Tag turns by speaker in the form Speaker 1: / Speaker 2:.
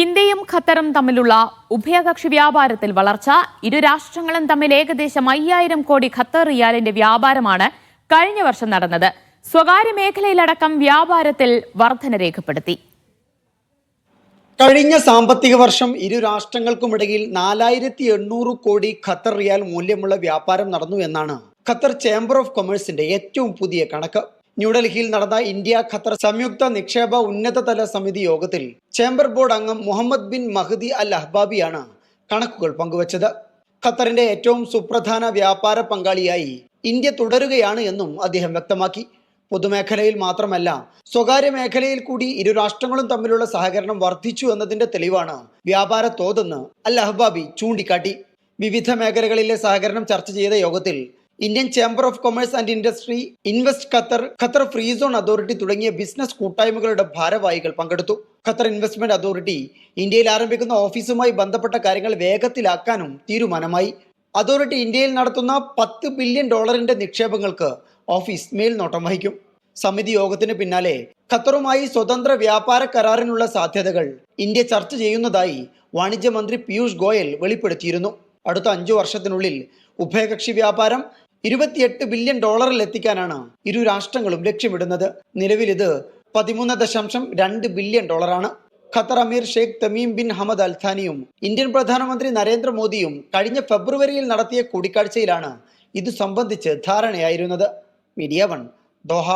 Speaker 1: ഇന്ത്യയും ഖത്തറും തമ്മിലുള്ള ഉഭയകക്ഷി വ്യാപാരത്തിൽ വളർച്ച ഇരു രാഷ്ട്രങ്ങളും തമ്മിൽ ഏകദേശം അയ്യായിരം കോടി ഖത്തർ റിയാലിന്റെ വ്യാപാരമാണ് കഴിഞ്ഞ വർഷം നടന്നത്. സ്വകാര്യ മേഖലയിലടക്കം വ്യാപാരത്തിൽ വർധന രേഖപ്പെടുത്തി.
Speaker 2: കഴിഞ്ഞ സാമ്പത്തിക വർഷം ഇരു രാഷ്ട്രങ്ങൾക്കുമിടയിൽ നാലായിരത്തി എണ്ണൂറ് കോടി ഖത്തർ റിയാൽ മൂല്യമുള്ള വ്യാപാരം നടന്നു എന്നാണ് ഖത്തർ ചേംബർ ഓഫ് കൊമേഴ്സിന്റെ ഏറ്റവും പുതിയ കണക്ക്. ന്യൂഡൽഹിയിൽ നടന്ന ഇന്ത്യ ഖത്തർ സംയുക്ത നിക്ഷേപ ഉന്നതതല സമിതി യോഗത്തിൽ ചേംബർ ബോർഡ് അംഗം മുഹമ്മദ് ബിൻ മഹദി അൽ അഹ്ബാബിയാണ് കണക്കുകൾ പങ്കുവച്ചത്. ഖത്തറിന്റെ ഏറ്റവും സുപ്രധാന വ്യാപാര പങ്കാളിയായി ഇന്ത്യ തുടരുകയാണ് എന്നും അദ്ദേഹം വ്യക്തമാക്കി. പൊതുമേഖലയിൽ മാത്രമല്ല സ്വകാര്യ മേഖലയിൽ കൂടി ഇരു രാഷ്ട്രങ്ങളും തമ്മിലുള്ള സഹകരണം വർദ്ധിച്ചു എന്നതിന്റെ തെളിവാണ് വ്യാപാര തോതെന്ന് അൽ അഹ്ബാബി ചൂണ്ടിക്കാട്ടി. വിവിധ മേഖലകളിലെ സഹകരണം ചർച്ച ചെയ്ത യോഗത്തിൽ Indian chamber of commerce and industry invest Qatar Qatar free zone authority തുടങ്ങിയ ബിസിനസ് കൂട്ടായ്മകളുടെ ഭാരവാഹികൾ പങ്കെടുത്തു. ഖത്തർ ഇൻവെസ്റ്റ്മെന്റ് അതോറിറ്റി ഇന്ത്യയിൽ ആരംഭിക്കുന്ന ഓഫീസുമായി ബന്ധപ്പെട്ട കാര്യങ്ങൾ വേഗത്തിലാക്കാനും തീരുമാനമായി. അതോറിറ്റി ഇന്ത്യയിൽ നടത്തുന്ന പത്ത് ബില്യൺ ഡോളറിന്റെ നിക്ഷേപങ്ങൾക്ക് ഓഫീസ് മേൽനോട്ടം വഹിക്കും. സമിതി യോഗത്തിന് പിന്നാലെ ഖത്തറുമായി സ്വതന്ത്ര വ്യാപാര കരാറിനുള്ള സാധ്യതകൾ ഇന്ത്യ ചർച്ച ചെയ്യുന്നതായി വാണിജ്യമന്ത്രി പീയൂഷ് ഗോയൽ വെളിപ്പെടുത്തിയിരുന്നു. അടുത്ത അഞ്ചു വർഷത്തിനുള്ളിൽ ഉഭയകക്ഷി വ്യാപാരം ഇരുപത്തിയെട്ട് ബില്യൺ ഡോളറിൽ എത്തിക്കാനാണ് ഇരു രാഷ്ട്രങ്ങളും ലക്ഷ്യമിടുന്നത്. നിലവിൽ ഇത് പതിമൂന്ന് ദശാംശം രണ്ട് ബില്യൺ ഡോളറാണ്. ഖത്തർ അമീർ ഷെയ്ഖ് തമീം ബിൻ ഹമദ് അൽഥാനിയും ഇന്ത്യൻ പ്രധാനമന്ത്രി നരേന്ദ്രമോദിയും കഴിഞ്ഞ ഫെബ്രുവരിയിൽ നടത്തിയ കൂടിക്കാഴ്ചയിലാണ് ഇത് സംബന്ധിച്ച് ധാരണയായിരുന്നത്. Media one Doha.